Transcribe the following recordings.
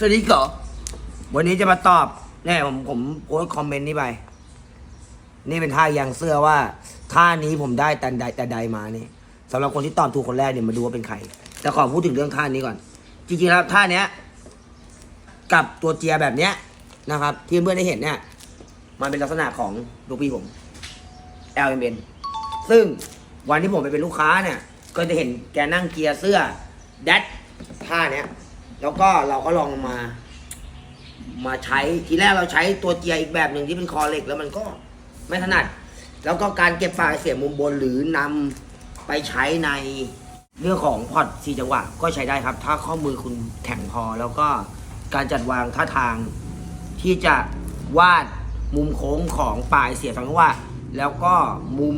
สวัสดีก่อวันนี้จะมาตอบเนี่ยผมผมโพสคอมเมนต์นี้ไป นี่เป็นท่ายางเสื้อว่าท่านี้ผมได้แต่ใดแต่ใดมาเนี่ยสำหรับคนที่ตอบถูกคนแรกเนี่ยมาดูว่าเป็นใคร แต่ขอพูดถึงเรื่องท่านี้ก่อน จริงๆแล้วท่าเนี้ย กับตัวเจียแบบเนี้ยนะครับ ที่เพื่อนได้เห็นเนี่ย มันเป็นลักษณะของลูกพี่ผม LMN ซึ่งวันที่ผมไปเป็นลูกค้าเนี่ย ก็จะเห็นแกนั่งเกียร์เสื้อ แดดท่าเนี้ย แล้วก็เราก็ลองมา มาใช้ทีแรกเราใช้ตัวเจียร์อีกแบบหนึ่งที่เป็นคอเหล็กแล้วมันก็ไม่ถนัด แล้วก็การเก็บไฟล์เสียมุมบนหรือนำไปใช้ในเรื่องของพอร์ตสีจังหวะก็ใช้ได้ครับ ถ้าข้อมือคุณแข็งพอ แล้วก็การจัดวางท่าทาง ที่จะวาดมุมโค้งของปลายเสียงจังหวะแล้วก็มุม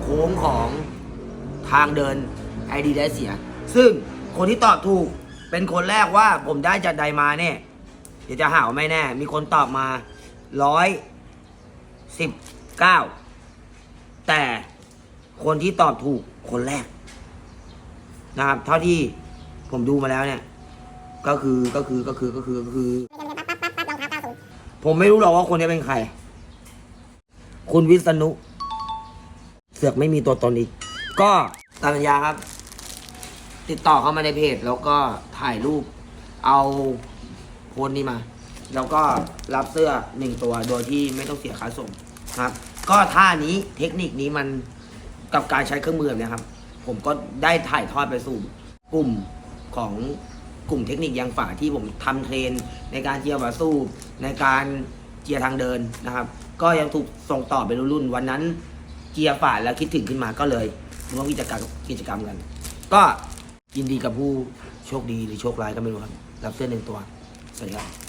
โค้งของทางเดินไอดีได้เสีย ซึ่งคนที่ตอบถูก เป็นคนแรกว่าผมได้จากใดมาเนี่ยเดี๋ยวจะหาว่าไม่แน่ มีคนตอบมาร้อยสิบเก้าแต่คนที่ตอบถูกคนแรก นะครับ เท่าที่ผมดูมาแล้วเนี่ย ก็คือก็คือก็คือก็คือก็คือ ผมไม่รู้หรอกว่าคนนี้เป็นใคร คุณวิษณุเสือกไม่มีตัวตนอีก ก็ตามสัญญาครับ ติดต่อเข้ามาในเพจ แล้วก็ถ่ายรูป เอาโพสต์นี้มา แล้วก็รับเสื้อหนึ่งตัวโดยที่ไม่ต้องเสียค่าส่งครับ ก็ท่านี้เทคนิคนี้มันกับการใช้เครื่องมือแบบเนี้ยครับ ผมก็ได้ถ่ายทอดไปสู่กลุ่มของกลุ่มเทคนิคยางฝาที่ผมทำเทรน ในการเจียร์บาสู้ ในการเจียร์ทางเดินนะครับ ก็ยังถูกส่งต่อไปรุ่นวันนั้นเจียร์ฝาแล้วคิดถึงขึ้นมาก็เลยร่วมกิจกรรมกิจกรรมกัน ก็ ยินดีกับผู้โชคดีหรือโชคร้ายก็ไม่รู้ครับ รับเสื้อหนึ่งตัว สวัสดีครับ